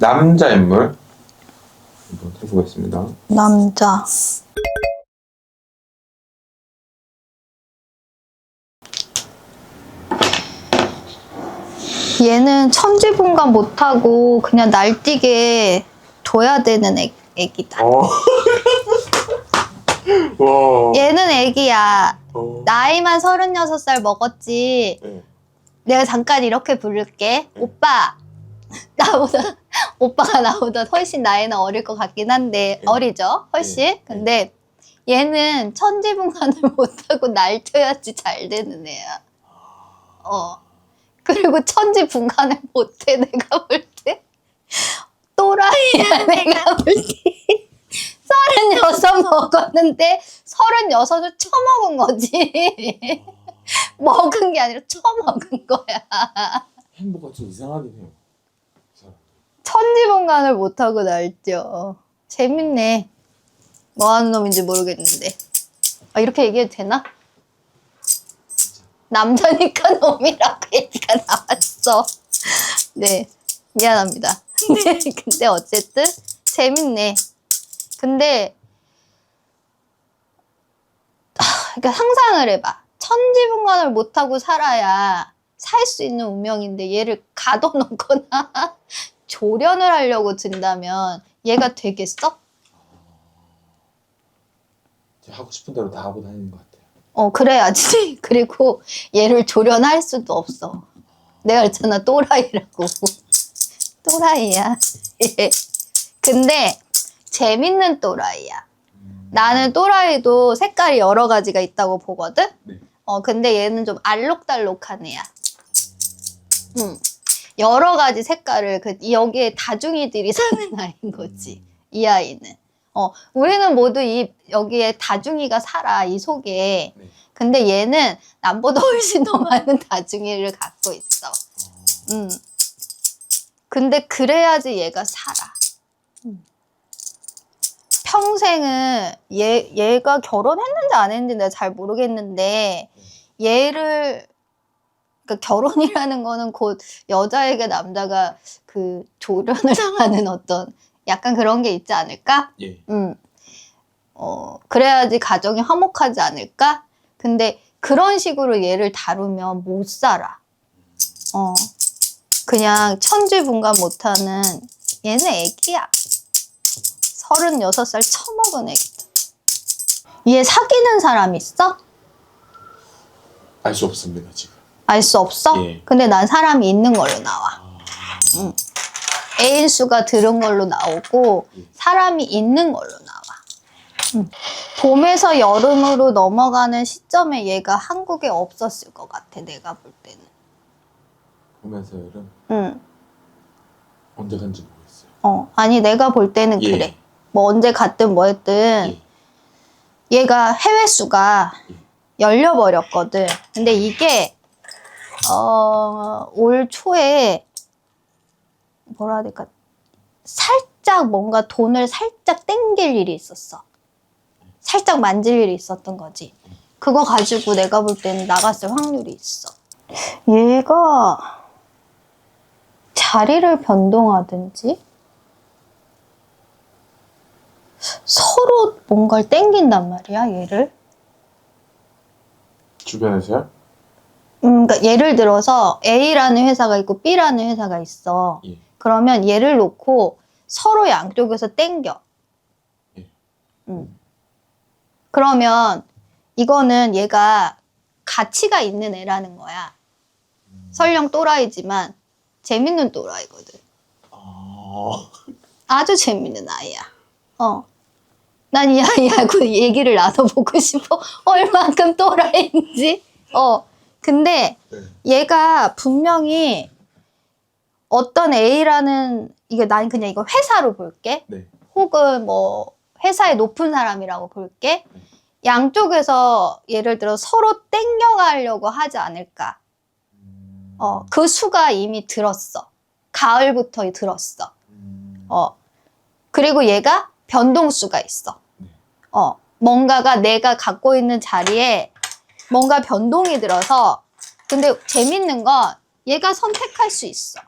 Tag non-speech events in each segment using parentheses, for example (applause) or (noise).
남자 인물 한번 해보겠습니다. 남자. 얘는 천지분간 못하고 그냥 날뛰게 둬야 되는 애, 애기다. 어. (laughs) 와. 얘는 애기야. 어. 나이만 36살 먹었지. 네. 내가 잠깐 이렇게 부를게. 네. 오빠. (laughs) 나보다, 오빠가 나보다 훨씬 나이는 어릴 것 같긴 한데, 네. 어리죠? 훨씬? 네. 근데 얘는 천지분간을 (laughs) 못하고 날뛰어야지 잘 되는 애야. 어. 그리고 천지분간을 (laughs) 못해, 내가 볼 때. 또라이야, 내가 볼 때. 서른여섯 먹었는데, 서른여섯을 처먹은 거지. 먹은 게 아니라 처먹은 거야. 행보가 좀 이상하긴 해요. 천지분간을 못하고 날뛰어. 재밌네. 뭐 하는 놈인지 모르겠는데. 아, 이렇게 얘기해도 되나? 남자니까 (laughs) 놈이라고 얘기가 나왔어. 네. 미안합니다. (laughs) 네, 근데 어쨌든 재밌네. 근데 아, 그러니까 상상을 해봐. 천지분간을 못하고 살아야 살 수 있는 운명인데 얘를 가둬놓거나 (laughs) 조련을 하려고 든다면 얘가 되겠어? 제가 하고 싶은 대로 다 하고 다니는 것 같아요. 어, 그래야지. (laughs) 그리고 얘를 조련할 수도 없어. 내가 그랬잖아, 또라이라고. (laughs) 또라이야. 예. (laughs) 근데 재밌는 또라이야. 음. 나는 또라이도 색깔이 여러 가지가 있다고 보거든? 네. 어, 근데 얘는 좀 알록달록한 애야. 응. 여러 가지 색깔을, 그, 여기에 다중이들이 (laughs) 사는 아이인 거지. 이 아이는. 어, 우리는 모두 이, 여기에 다중이가 살아, 이 속에. 네. 근데 얘는 남보다 훨씬 더 많은 (laughs) 다중이를 갖고 있어. 음. 근데 그래야지 얘가 살아. 음. 평생을 얘 얘가 결혼했는지 안 했는지 내가 잘 모르겠는데 얘를 그러니까 결혼이라는 거는 곧 여자에게 남자가 그 조련을 당하는 어떤 약간 그런 게 있지 않을까? 예. 음. 어, 그래야지 가정이 화목하지 않을까? 근데 그런 식으로 얘를 다루면 못 살아. 어. 그냥 천지분간 못하는 얘는 애기야. 36살 처먹은 애기다. 얘 사귀는 사람 있어? 알 수 없습니다 지금. 알 수 없어? 예. 근데 난 사람이 있는 걸로 나와. 아. 애인 수가 들은 걸로 나오고 예. 사람이 있는 걸로 나와. 음. 봄에서 여름으로 넘어가는 시점에 얘가 한국에 없었을 것 같아. 내가 볼 때는. 보면서 여름 응. 언제 간지 모르겠어요. 어. 아니 내가 볼 때는 예. 그래. 뭐 언제 갔든 뭐 했든 예. 얘가 해외 수가 예. 열려버렸거든. 근데 이게 어, 올 초에 뭐라 해야 될까? 살짝 뭔가 돈을 살짝 땡길 일이 있었어. 살짝 만질 일이 있었던 거지. 그거 가지고 내가 볼 때는 나갔을 확률이 있어. 얘가 자리를 변동하든지 서로 뭔가를 땡긴단 말이야, 얘를. 주변에서요? 음, 그러니까 예를 들어서 A라는 회사가 있고 B라는 회사가 있어. 예. 그러면 얘를 놓고 서로 양쪽에서 땡겨. 예. 음. 그러면 이거는 얘가 가치가 있는 애라는 거야. 설령 또라이지만 재밌는 또라이거든. 아. 아주 재밌는 아이야. 어. 난 이 아이하고 (laughs) 얘기를 나눠보고 싶어. 얼만큼 또라이인지. 어. 근데 네. 얘가 분명히 어떤 A라는 이게 난 그냥 이거 회사로 볼게. 네. 혹은 뭐 회사의 높은 사람이라고 볼게. 네. 양쪽에서 예를 들어 서로 땡겨가려고 하지 않을까. 음. 어, 그 수가 이미 들었어. 가을부터 들었어. 음. 어. 그리고 얘가 변동수가 있어. 네. 어. 뭔가가 내가 갖고 있는 자리에 뭔가 변동이 들어서 근데 재밌는 건 얘가 선택할 수 있어.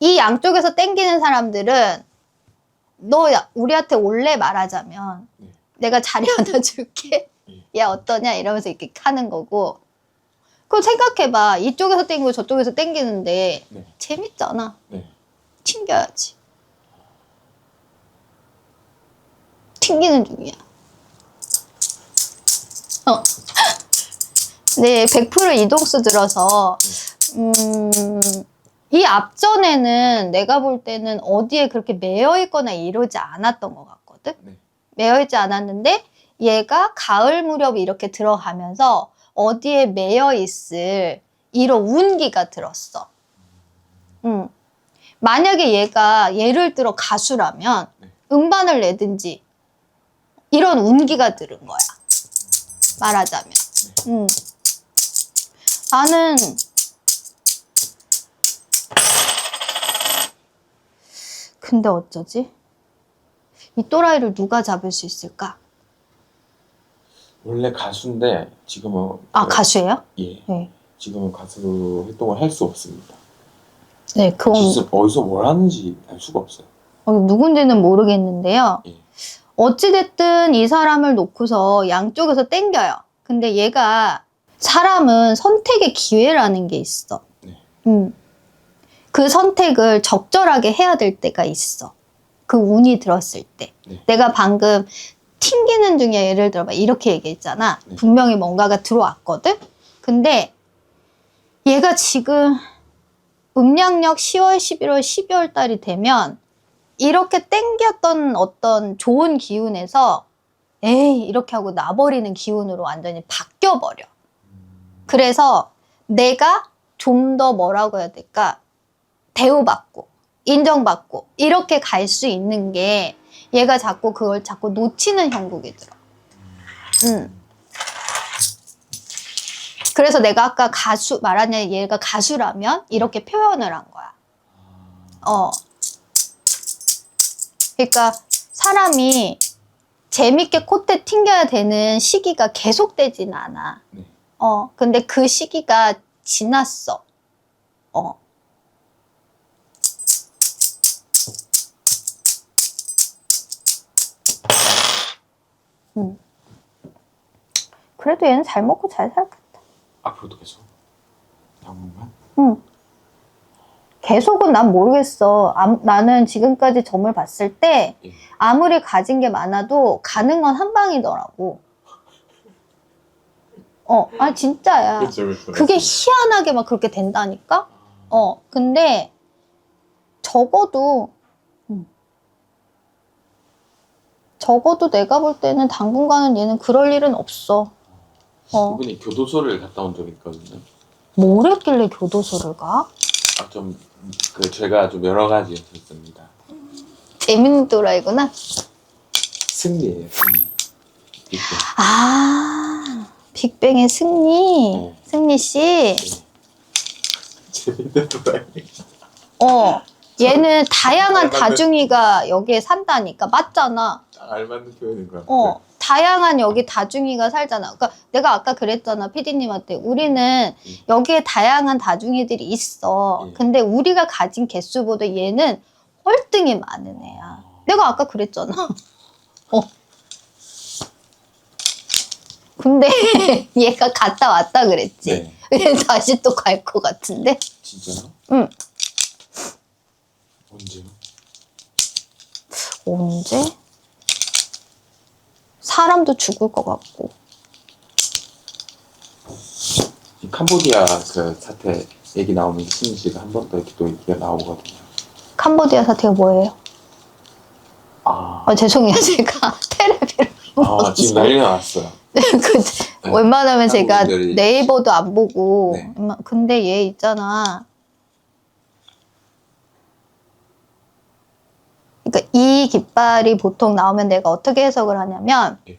이 양쪽에서 땡기는 사람들은 너 야- 우리한테 원래 말하자면 네. 내가 자리 하나 줄게. 네. 얘 어떠냐 이러면서 이렇게 하는 거고. 그럼 생각해봐. 이쪽에서 땡기고 저쪽에서 땡기는데 네. 재밌잖아. 네. 튕겨야지. 튕기는 중이야. 어. (laughs) 네, 100% 이동수 들어서, 음, 이 앞전에는 내가 볼 때는 어디에 그렇게 매여 있거나 이러지 않았던 것 같거든? 네. 매여 있지 않았는데, 얘가 가을 무렵에 이렇게 들어가면서 어디에 매여 있을 이런 운기가 들었어. 음. 만약에 얘가 예를 들어 가수라면 네. 음반을 내든지 이런 운기가 들은 거야. 말하자면. 음. 나는 근데 어쩌지? 이 또라이를 누가 잡을 수 있을까? 원래 가수인데 지금은 아 어, 가수예요? 예. 네. 지금은 가수 활동을 할 수 없습니다. 네, 그건 어디서 뭘 하는지 알 수가 없어요. 어, 누군지는 모르겠는데요. 예. 어찌됐든 이 사람을 놓고서 양쪽에서 땡겨요. 근데 얘가 사람은 선택의 기회라는 게 있어. 네. 음. 그 선택을 적절하게 해야 될 때가 있어. 그 운이 들었을 때. 네. 내가 방금 튕기는 중에 예를 들어 봐 이렇게 얘기했잖아. 네. 분명히 뭔가가 들어왔거든. 근데 얘가 지금 음량력 10월, 11월, 12월 달이 되면 이렇게 땡겼던 어떤 좋은 기운에서 에이 이렇게 하고 나버리는 기운으로 완전히 바뀌어 버려. 그래서 내가 좀 더 뭐라고 해야 될까 대우받고 인정받고 이렇게 갈 수 있는 게 얘가 자꾸 그걸 자꾸 놓치는 형국이 들어. 음. 그래서 내가 아까 가수 말하냐 얘가 가수라면 이렇게 표현을 한 거야. 어. 그러니까 사람이 재밌게 콧대 튕겨야 되는 시기가 계속되진 않아. 네. 어, 근데 그 시기가 지났어. 어. 음. 그래도 얘는 잘 먹고 잘 살겠다. 앞으로도 계속 당분간. 응. 계속은 난 모르겠어. 암- 나는 지금까지 점을 봤을 때 예. 아무리 가진 게 많아도 가는 건 한 방이더라고. 어, 아 진짜야. 그게 희한하게 막 그렇게 된다니까? 어, 근데 적어도 음, 적어도 내가 볼 때는 당분간은 얘는 그럴 일은 없어. 어, 이분이 교도소를 갔다 온 적이 있거든요. 뭘 했길래 교도소를 가? 아, 좀, 그, 죄가 좀 여러 가지 있었습니다. 재밌는 또라이구나. 승리예요, 승리. 이렇게. 아, 빅뱅의 승리. 네. 승리 씨. 재밌는 도라이. 어, 얘는 다양한 다중이가 여기에 산다니까. 맞잖아. 알맞는 표현인 것 같아요. 어, 다양한 여기 다중이가 살잖아. 그러니까 내가 아까 그랬잖아, 피디님한테. 우리는 여기에 다양한 다중이들이 있어. 예. 근데 우리가 가진 개수보다 얘는 월등히 많은 애야. 내가 아까 그랬잖아. (laughs) 어. 근데 (laughs) 얘가 갔다 왔다 그랬지. 네. 다시 또 갈 것 같은데? 진짜요? 응. 언제요? 언제? 사람도 죽을 것 같고. 이 캄보디아 그 사태 얘기 나오면 신희 씨가 한 번 더 이렇게 또 얘기가 나오거든요. 캄보디아 사태가 뭐예요? 아, 아, 죄송해요. (laughs) 제가 테레비를 아 지금 난리가 났어요. (laughs) 그, 웬만하면 제가 한국인들이- 네이버도 안 보고 네. 웬만- 근데 얘 있잖아 그러니까 이 깃발이 보통 나오면 내가 어떻게 해석을 하냐면 예.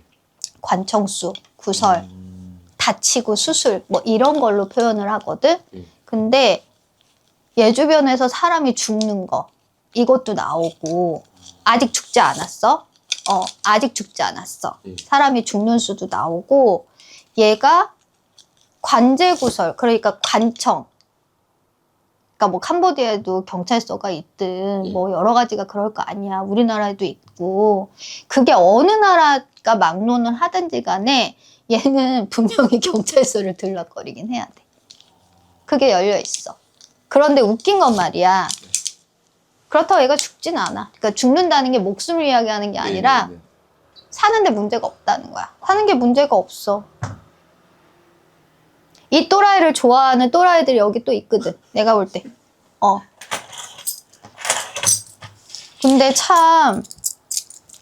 관청수, 구설, 음, 다치고 수술 뭐 이런 걸로 표현을 하거든 예. 근데 얘 주변에서 사람이 죽는 거 이것도 나오고 아직 죽지 않았어 어 아직 죽지 않았어 예. 사람이 죽는 수도 나오고 얘가 관제구설 그러니까 관청 그러니까 뭐 캄보디아에도 경찰서가 있든 예. 뭐 여러 가지가 그럴 거 아니야. 우리나라에도 있고 그게 어느 나라가 막론을 하든지 간에 얘는 (laughs) 분명히 경찰서를 들락거리긴 해야 돼. 그게 열려 있어. 그런데 웃긴 건 말이야. 그렇다고 얘가 죽진 않아. 그러니까 죽는다는 게 목숨을 이야기하는 게 아니라 네, 네, 네. 사는데 문제가 없다는 거야. 사는 게 문제가 없어. 이 또라이를 좋아하는 또라이들이 여기 또 있거든. 내가 볼 때. 어. 근데 참,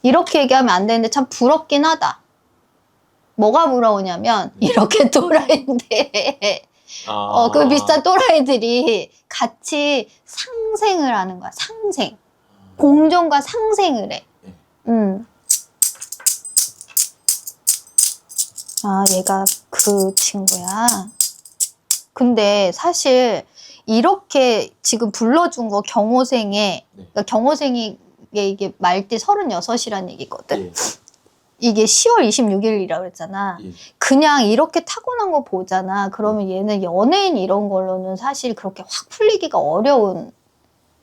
이렇게 얘기하면 안 되는데 참 부럽긴 하다. 뭐가 부러우냐면, (laughs) 이렇게 또라이인데, 아. 어, 그 비슷한 또라이들이 같이 상생을 하는 거야. 상생. 공존과 상생을 해. 네. 음. 아, 얘가 그 친구야. 근데 사실 이렇게 지금 불러준 거 경호생에, 네. 그러니까 경호생이 이게 말띠 36이란 얘기거든. 예, 이게 10월 26일이라고 그랬잖아. 예. 그냥 이렇게 타고난 거 보잖아. 그러면 얘는 연예인 이런 걸로는 사실 그렇게 확 풀리기가 어려운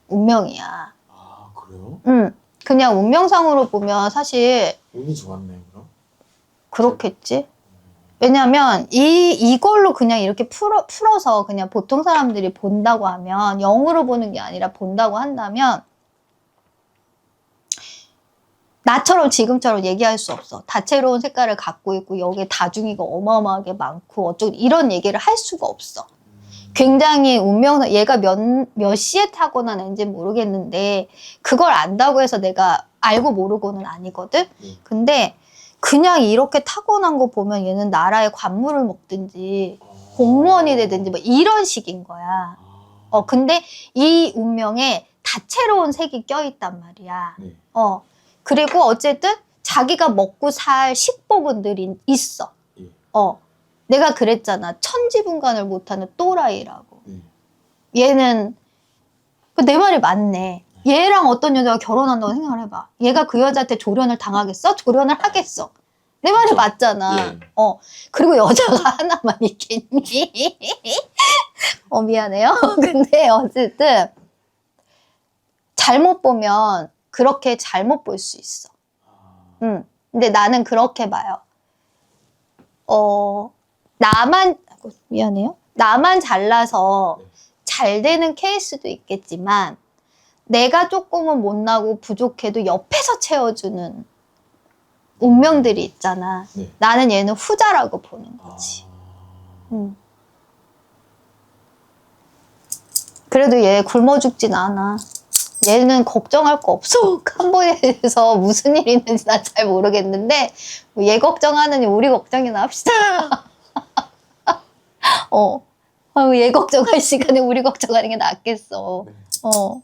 운명이야. 아 그래요? 응. 그냥 운명상으로 보면 사실 운이 좋았네 그럼. 그렇겠지. 왜냐면 이 이걸로 그냥 이렇게 풀어 풀어서 그냥 보통 사람들이 본다고 하면 영으로 보는 게 아니라 본다고 한다면 나처럼 지금처럼 얘기할 수 없어. 다채로운 색깔을 갖고 있고 여기에 다중이가 어마어마하게 많고 어쩌고 이런 얘기를 할 수가 없어. 굉장히 운명상 얘가 몇, 몇 시에 타고난 애인지 모르겠는데 그걸 안다고 해서 내가 알고 모르고는 아니거든. 네. 근데 그냥 이렇게 타고난 거 보면 얘는 나라의 관물을 먹든지 공무원이 되든지 뭐 이런 식인 거야. 아. 어 근데 이 운명에 다채로운 색이 껴있단 말이야. 네. 어 그리고 어쨌든 자기가 먹고 살 식복은들이 있어. 예. 어 내가 그랬잖아 천지분간을 못하는 또라이라고. 네. 얘는 그 내 말이 맞네. 얘랑 어떤 여자가 결혼한다고 생각을 해봐. 얘가 그 여자한테 조련을 당하겠어? 조련을 하겠어. 내 말이 그렇죠. 맞잖아. 예. 어 그리고 여자가 (laughs) 하나만 있겠니? 어 미안해요. 근데 어쨌든 잘못 보면 그렇게 잘못 볼 수 있어. 아. 음. 근데 나는 그렇게 봐요. 어, 나만, 미안해요. 나만 잘나서 네. 잘 되는 케이스도 있겠지만, 내가 조금은 못나고 부족해도 옆에서 채워주는 운명들이 있잖아. 네. 나는 얘는 후자라고 보는 거지. 아. 음. 그래도 얘 굶어 죽진 않아. 얘는 걱정할 거 없어. (laughs) 캄보디아에서 무슨 일이 있는지 난 잘 모르겠는데 뭐 얘 걱정하느니 우리 걱정이나 합시다. (laughs) 어. 아유, 얘 걱정할 시간에 우리 걱정하는 게 낫겠어. 네. 어.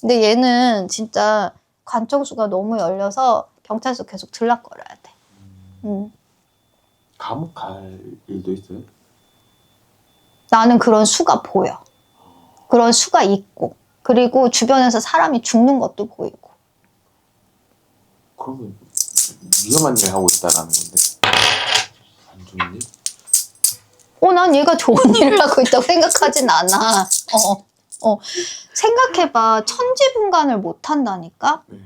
근데 얘는 진짜 관청수가 너무 열려서 경찰서 계속 들락거려야 돼. 음. 감옥 갈 일도 있어요? 나는 그런 수가 보여. 그런 수가 있고. 그리고 주변에서 사람이 죽는 것도 보이고. 그러면 위험한 일 하고 있다라는 건데 안 좋은 일? 어, 난 얘가 좋은 (laughs) 일을 하고 있다고 생각하진 않아. 어, 어. 생각해봐. 천지분간을 못 한다니까? 네.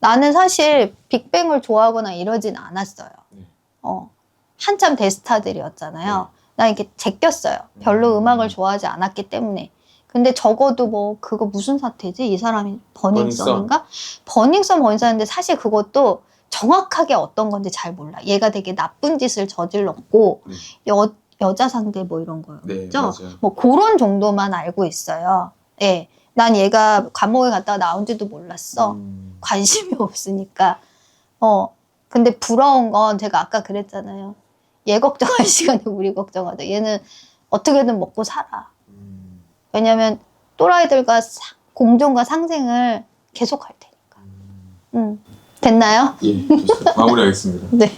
나는 사실 빅뱅을 좋아하거나 이러진 않았어요. 네. 어. 한참 대스타들이었잖아요. 나 이렇게 제꼈어요. 별로 음. 음악을 좋아하지 않았기 때문에. 근데 적어도 뭐 그거 무슨 사태지? 이 사람이 버닝썬인가? 버닝썬 버닝썬인데 사실 그것도 정확하게 어떤 건지 잘 몰라. 얘가 되게 나쁜 짓을 저질렀고 네. 여 여자 상대 뭐 이런 거였죠. 네, 맞아요. 뭐 그런 정도만 알고 있어요. 예. 난 얘가 감옥에 갔다가 나온지도 몰랐어. 음. 관심이 (laughs) 없으니까. 어. 근데 부러운 건 제가 아까 그랬잖아요. 얘 걱정할 (laughs) 시간에 우리 걱정하자. 얘는 어떻게든 먹고 살아. 음. 왜냐면 또라이들과 사- 공존과 상생을 계속할 테니까. 음. 음. 됐나요? 예, 좋습니다. 마무리하겠습니다. (laughs) 네.